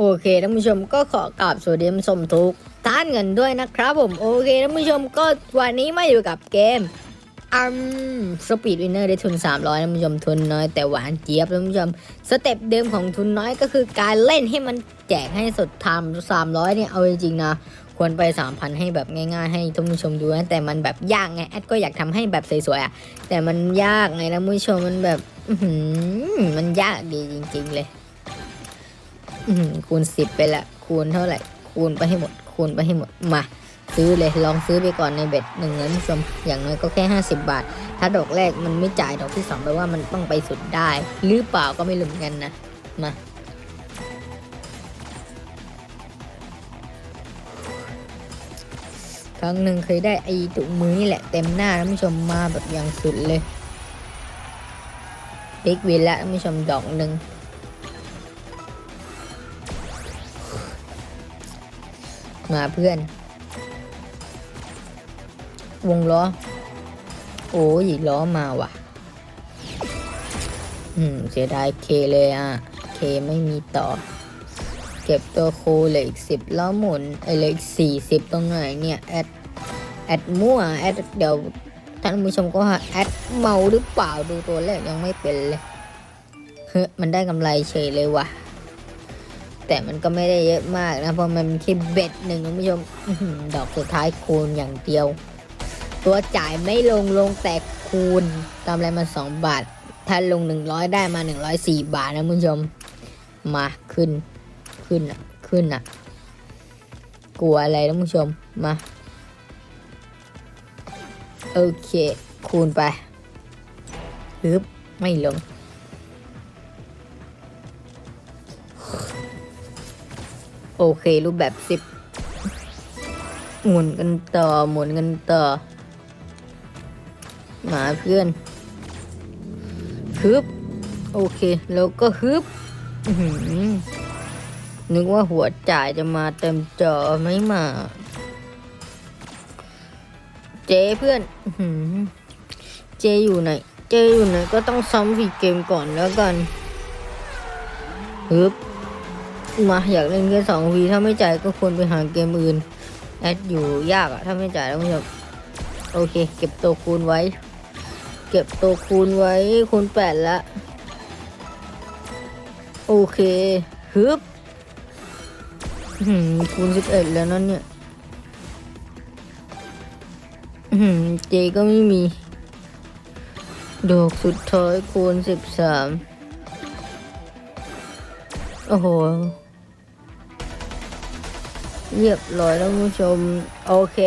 โอเคท่านผู้ชมก็ขอกราบสวัสดีท่านผู้ชมทุกท่านกันด้วยนะครับผมโอเคท่านผู้ชมก็วันนี้มาอยู่กับเกมอัมสปีดวินเนอร์ได้ทุน 300ท่านผู้ชมทุนน้อยแต่หวานเจี๊ยบท่านผู้ชมสเต็ปเดิมของทุนน้อยก็คือการเล่นให้มันแจกให้สุดทำ300 เนี่ยเอาจริงๆนะ ควรไป 3,000 ให้แบบง่ายๆ ให้ท่านผู้ชมดูนะแต่มันแบบยากไงแอดก็อยากทำให้แบบสวยๆอะแต่มันยากไงนะท่านผู้ชมมันแบบอืมันยากดีจริง ๆเลยคูณสิบไปละคูณเท่าไหร่ คูณไปให้หมด คูณไปให้หมดมาซื้อเลยลองซื้อไปก่อนในเบ็ดหนึ่งนะผู้ชมอย่างน้อยก็แค่ 50 บาท ถ้าดอกแรกมันไม่จ่ายดอกที่สองแปลว่ามันต้องไปสุดได้ หรือเปล่าก็ไม่รู้เหมือนกันนะมา ครั้งหนึ่งเคยได้ไอ้ถุงมือนี่แหละเต็มหน้าท่านผู้ชมมาแบบอย่างสุดเลยบิ๊กวินละท่านผู้ชมดอกหนึ่งมาเพื่อน วงล้อ โอ้ยล้อมาว่ะ อืม เสียดายเคเลยอะ เคไม่มีต่อ เก็บตัวโคเหลืออีกสิบแล้วหมุนไอเหลืออีกสี่สิบตรงไหนเนี่ยแอดแอดมั่วแอดเดี๋ยวท่านผู้ชมก็แอดเมาหรือเปล่าดูตัวแรกยังไม่เป็นเลยเฮ้ยมันได้กำไรเฉยเลยว่ะ แต่มันก็ไม่ได้เยอะมากนะ เพราะมันแค่เบ็ดหนึ่งคุณผู้ชมอื้อหือดอกสุดท้ายคูณอย่างเดียว ตัวจ่ายไม่ลงลงแต่คูณกำไรมาสองบาท ถ้าลงหนึ่งร้อยได้มาหนึ่งร้อยสี่บาทนะคุณผู้ชม มาขึ้น ขึ้นอะ ขึ้นอะ กลัวอะไรนะผู้ชม มา โอเค คูณไปฮึบไม่ลง โอเค รูปแบบสิบหมุนกันต่อ หมุนกันต่อ มาเพื่อนฮึบ โอเค แล้วก็ฮึบ อื นึกว่าหัวจ่ายจะมาเต็มจอไม่มา เจเพื่อนอื้อหือเจอยู่ไหน เจอยู่ไหนก็ต้องซ้อมฟีเกมก่อนแล้วกันฮึบมาอยากเล่นแค่สองวีถ้าไม่จ่ายก็ควรไปหาเกมอื่น แอดอยู่ยากอะถ้าไม่จ่ายแล้วไม่ชอบโอเค เก็บตัวคูณไว้ เก็บตัวคูณไว้คูณแปดละ โอเคฮึบ คูณสิบเอ็ดแล้วนั่นเนี่ยเจก็ไม่มี ดอกสุดท้ายคูณสิบสามโอ้โห เรียบร้อยแล้วคุณผู้ชม โอเค